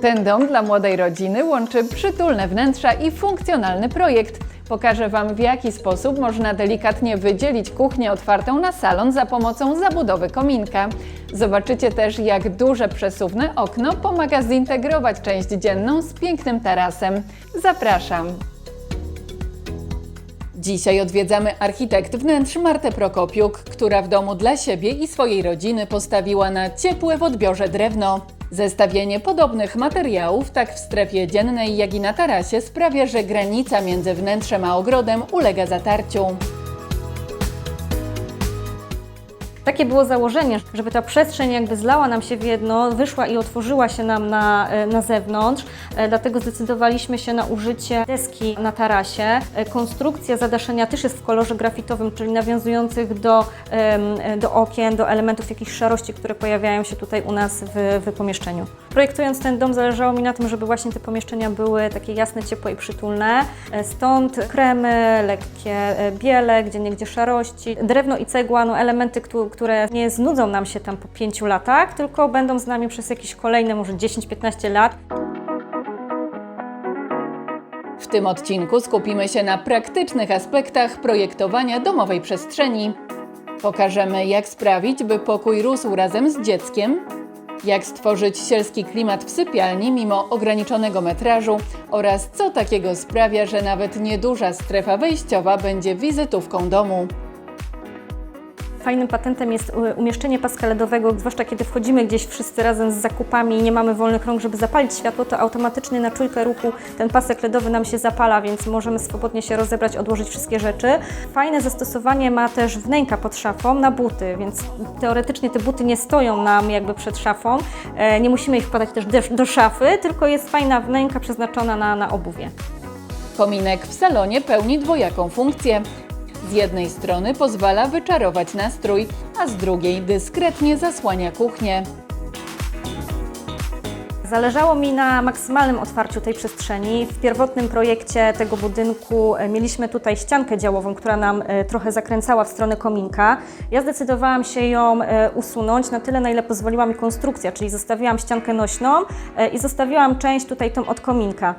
Ten dom dla młodej rodziny łączy przytulne wnętrza i funkcjonalny projekt. Pokażę Wam, w jaki sposób można delikatnie wydzielić kuchnię otwartą na salon za pomocą zabudowy kominka. Zobaczycie też, jak duże przesuwne okno pomaga zintegrować część dzienną z pięknym tarasem. Zapraszam! Dzisiaj odwiedzamy architekt wnętrz Martę Prokopiuk, która w domu dla siebie i swojej rodziny postawiła na ciepłe w odbiorze drewno. Zestawienie podobnych materiałów, tak w strefie dziennej, jak i na tarasie, sprawia, że granica między wnętrzem a ogrodem ulega zatarciu. Takie było założenie, żeby ta przestrzeń jakby zlała nam się w jedno, wyszła i otworzyła się nam na, e, na zewnątrz. E, Dlatego zdecydowaliśmy się na użycie deski na tarasie. E, Konstrukcja zadaszenia też jest w kolorze grafitowym, czyli nawiązujących do, do okien, do elementów jakichś szarości, które pojawiają się tutaj u nas w, w pomieszczeniu. Projektując ten dom zależało mi na tym, żeby właśnie te pomieszczenia były takie jasne, ciepłe i przytulne. Stąd kremy, lekkie biele, gdzie niegdzie szarości, drewno i cegła, no elementy, któ- które nie znudzą nam się tam po pięciu latach, tylko będą z nami przez jakieś kolejne może 10-15 lat. W tym odcinku skupimy się na praktycznych aspektach projektowania domowej przestrzeni. Pokażemy, jak sprawić, by pokój rósł razem z dzieckiem, jak stworzyć sielski klimat w sypialni mimo ograniczonego metrażu oraz co takiego sprawia, że nawet nieduża strefa wejściowa będzie wizytówką domu. Fajnym patentem jest u- umieszczenie paska LEDowego, zwłaszcza kiedy wchodzimy gdzieś wszyscy razem z zakupami i nie mamy wolnych rąk, żeby zapalić światło, to automatycznie na czujkę ruchu ten pasek LEDowy nam się zapala, więc możemy swobodnie się rozebrać, odłożyć wszystkie rzeczy. Fajne zastosowanie ma też wnęka pod szafą na buty, więc teoretycznie te buty nie stoją nam jakby przed szafą, e, nie musimy ich wkładać też do szafy, tylko jest fajna wnęka przeznaczona na, na obuwie. Kominek w salonie pełni dwojaką funkcję. Z jednej strony pozwala wyczarować nastrój, a z drugiej dyskretnie zasłania kuchnię. Zależało mi na maksymalnym otwarciu tej przestrzeni. W pierwotnym projekcie tego budynku e, mieliśmy tutaj ściankę działową, która nam e, trochę zakręcała w stronę kominka. Ja zdecydowałam się ją e, usunąć na tyle, na ile pozwoliła mi konstrukcja, czyli zostawiłam ściankę nośną i zostawiłam część tutaj tą od kominka.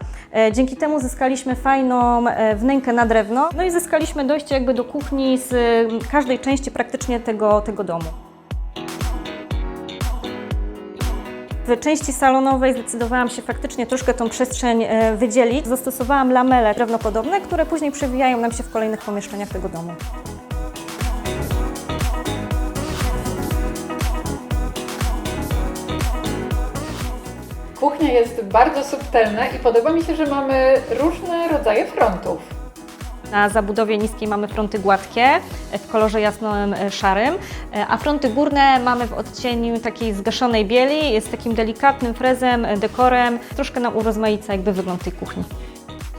Dzięki temu zyskaliśmy fajną wnękę na drewno, no i zyskaliśmy dojście jakby do kuchni z każdej części praktycznie tego, tego domu. W części salonowej zdecydowałam się faktycznie troszkę tą przestrzeń e, wydzielić. Zastosowałam lamele drewnopodobne, które później przewijają nam się w kolejnych pomieszczeniach tego domu. Kuchnia jest bardzo subtelna i podoba mi się, że mamy różne rodzaje frontów. Na zabudowie niskiej mamy fronty gładkie w kolorze jasnym e, szarym, e, a fronty górne mamy w odcieniu takiej zgaszonej bieli, jest takim delikatnym frezem, e, dekorem, troszkę nam urozmaica jakby wygląd tej kuchni.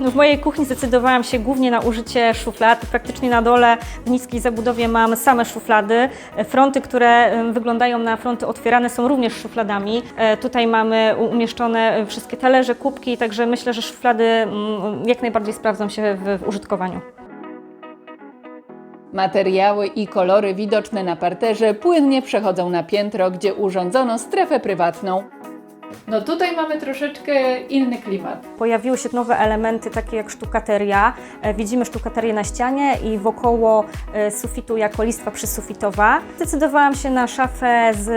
No w mojej kuchni zdecydowałam się głównie na użycie szuflad. Praktycznie na dole w niskiej zabudowie mam same szuflady. Fronty, które wyglądają na fronty otwierane są również szufladami. E, Tutaj mamy umieszczone wszystkie talerze, kubki, także myślę, że szuflady mm, jak najbardziej sprawdzą się w użytkowaniu. Materiały i kolory widoczne na parterze płynnie przechodzą na piętro, gdzie urządzono strefę prywatną. No tutaj mamy troszeczkę inny klimat. Pojawiły się nowe elementy, takie jak sztukateria. E, Widzimy sztukaterię na ścianie i wokoło e, sufitu jako listwa przysufitowa. Zdecydowałam się na szafę z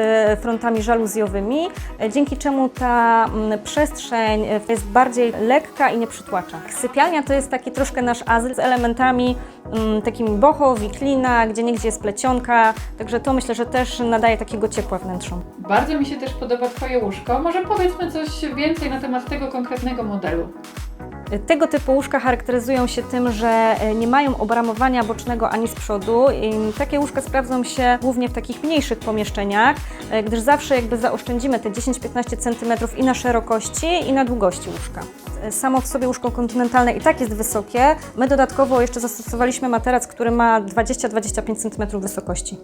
frontami żaluzjowymi, e, dzięki czemu ta mm, przestrzeń jest bardziej lekka i nie przytłacza. Sypialnia to jest taki troszkę nasz azyl z elementami mm, takimi boho, wiklina, gdzie niegdzie jest plecionka, także to myślę, że też nadaje takiego ciepła wnętrzom. Bardzo mi się też podoba Twoje łóżko. Może powiedzmy coś więcej na temat tego konkretnego modelu. Tego typu łóżka charakteryzują się tym, że e, nie mają obramowania bocznego ani z przodu. I takie łóżka sprawdzą się głównie w takich mniejszych pomieszczeniach, e, gdyż zawsze jakby zaoszczędzimy te 10-15 cm i na szerokości, i na długości łóżka. E, Samo w sobie łóżko kontynentalne i tak jest wysokie. My dodatkowo jeszcze zastosowaliśmy materac, który ma 20-25 cm wysokości.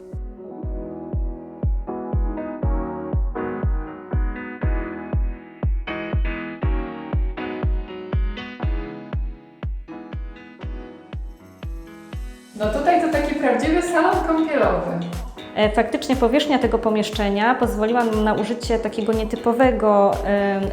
No tutaj to taki prawdziwy salon kąpielowy. E, Faktycznie powierzchnia tego pomieszczenia pozwoliła nam na użycie takiego nietypowego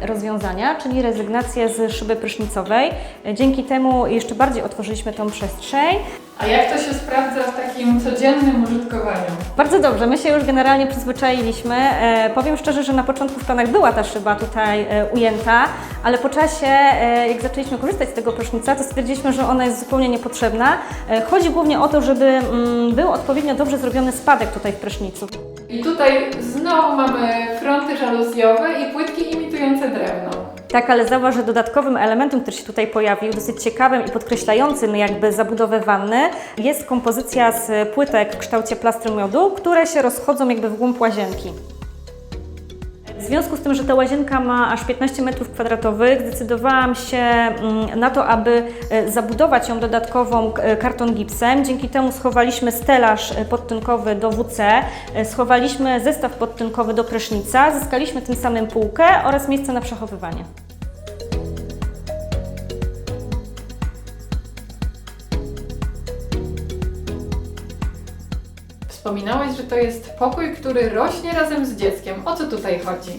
rozwiązania, czyli rezygnację z szyby prysznicowej. E, Dzięki temu jeszcze bardziej otworzyliśmy tą przestrzeń. A jak to się sprawdza w takim codziennym użytkowaniu? Bardzo dobrze, my się już generalnie przyzwyczailiśmy. E, powiem szczerze, że na początku w planach była ta szyba tutaj e, ujęta, ale po czasie, e, jak zaczęliśmy korzystać z tego prysznica, to stwierdziliśmy, że ona jest zupełnie niepotrzebna. E, chodzi głównie o to, żeby mm, był odpowiednio dobrze zrobiony spadek tutaj w prysznicu. I tutaj znowu mamy fronty żaluzjowe i płytki imitujące drewno. Tak, ale zauważ, że dodatkowym elementem, który się tutaj pojawił, dosyć ciekawym i podkreślającym jakby zabudowę wanny, jest kompozycja z płytek w kształcie plastry miodu, które się rozchodzą jakby w głąb łazienki. W związku z tym, że ta łazienka ma aż 15 m2, zdecydowałam się mm, na to, aby e, zabudować ją dodatkową e, karton gipsem. Dzięki temu schowaliśmy stelaż e, podtynkowy do WC, schowaliśmy zestaw podtynkowy do prysznica, zyskaliśmy tym samym półkę oraz miejsce na przechowywanie. Wspominałaś, że to jest pokój, który rośnie razem z dzieckiem. O co tutaj chodzi?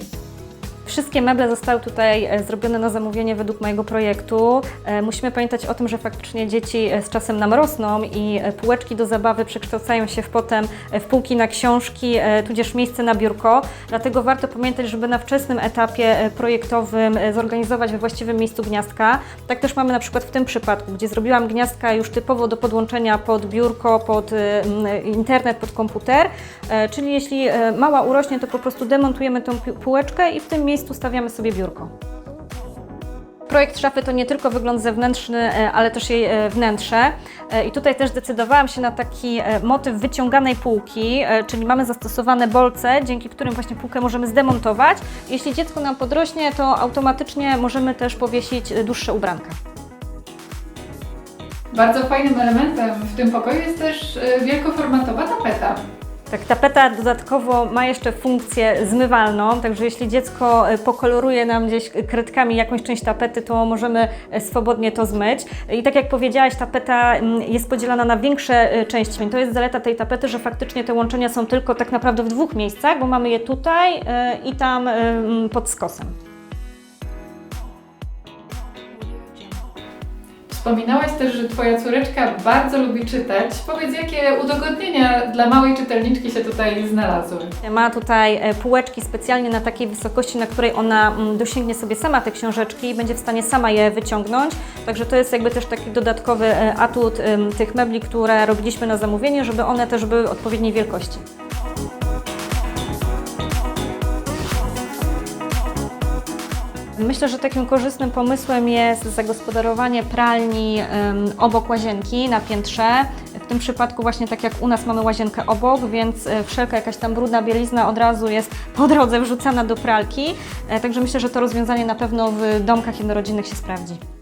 Wszystkie meble zostały tutaj e, zrobione na zamówienie według mojego projektu. E, Musimy pamiętać o tym, że faktycznie dzieci e, z czasem nam rosną i półeczki do zabawy przekształcają się w potem w półki na książki, tudzież miejsce na biurko. Dlatego warto pamiętać, żeby na wczesnym etapie projektowym zorganizować we właściwym miejscu gniazdka. Tak też mamy na przykład w tym przypadku, gdzie zrobiłam gniazdka już typowo do podłączenia pod biurko, pod internet, pod komputer. Czyli jeśli mała urośnie, to po prostu demontujemy tą półeczkę i w tym miejscu stawiamy sobie biurko. Projekt szafy to nie tylko wygląd zewnętrzny, e, ale też jej e, wnętrze. E, I tutaj też zdecydowałam się na taki motyw wyciąganej półki, czyli mamy zastosowane bolce, dzięki którym właśnie półkę możemy zdemontować. Jeśli dziecko nam podrośnie, to automatycznie możemy też powiesić dłuższe ubranka. Bardzo fajnym elementem w tym pokoju jest też wielkoformatowa tapeta. Tak, tapeta dodatkowo ma jeszcze funkcję zmywalną, także jeśli dziecko e, pokoloruje nam gdzieś kredkami jakąś część tapety, to możemy e, swobodnie to zmyć. I tak jak powiedziałaś, tapeta mm, jest podzielana na większe e, części. To jest zaleta tej tapety, że faktycznie te łączenia są tylko tak naprawdę w dwóch miejscach, bo mamy je tutaj i tam mm, pod skosem. Wspominałaś też, że Twoja córeczka bardzo lubi czytać. Powiedz, jakie udogodnienia dla małej czytelniczki się tutaj znalazły? Ma tutaj e, półeczki specjalnie na takiej wysokości, na której ona mm, dosięgnie sobie sama te książeczki i będzie w stanie sama je wyciągnąć. Także to jest jakby też taki dodatkowy e, atut tych mebli, które robiliśmy na zamówienie, żeby one też były odpowiedniej wielkości. Myślę, że takim korzystnym pomysłem jest zagospodarowanie pralni obok łazienki na piętrze. W tym przypadku właśnie tak jak u nas mamy łazienkę obok, więc e, wszelka jakaś tam brudna bielizna od razu jest po drodze wrzucana do pralki. E, Także myślę, że to rozwiązanie na pewno w domkach jednorodzinnych się sprawdzi.